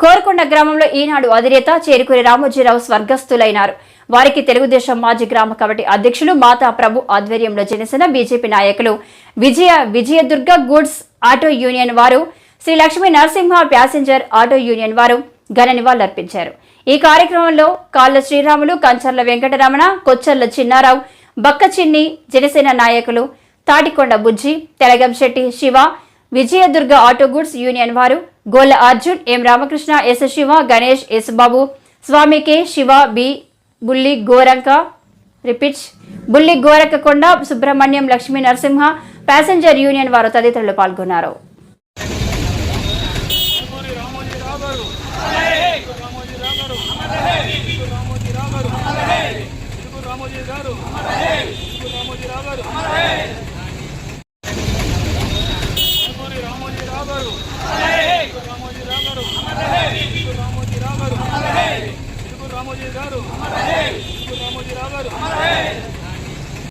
కోరకొండ గ్రామంలో ఈనాడు అధినేత చేరుకుని రామోజీరావు స్వర్గస్థులైనారు. వారికి తెలుగుదేశం మాజీ గ్రామ కమిటీ అధ్యక్షులు మాతా ప్రభు ఆధ్వర్యంలో జనసేన బీజేపీ నాయకులు Vijaya Vijayadurga goods auto union వారు Sri Lakshmi Narasimha passenger auto union వారు ఘన నివాళులర్పించారు. ఈ కార్యక్రమంలో కాళ్ళ శ్రీరాములు కంచర్ల వెంకటరమణ కొచ్చర్ల చిన్నారావు బక్క చిన్ని జనసేన నాయకులు Tatikonda Bujji Telagamsetti Siva Vijayadurga auto goods union వారు Golla Arjun M Ramakrishna S Siva Ganesh S Babu Swamy K Siva B Bulli Goranka. రిపిచ్ Bulli Gorakakonda Subrahmanyam Lakshmi Narasimha passenger union వారు తదితరులు పాల్గొన్నారు. రామోజీ గారు రామోజీ రామోజీ గారు. రామోజీరావు గారు.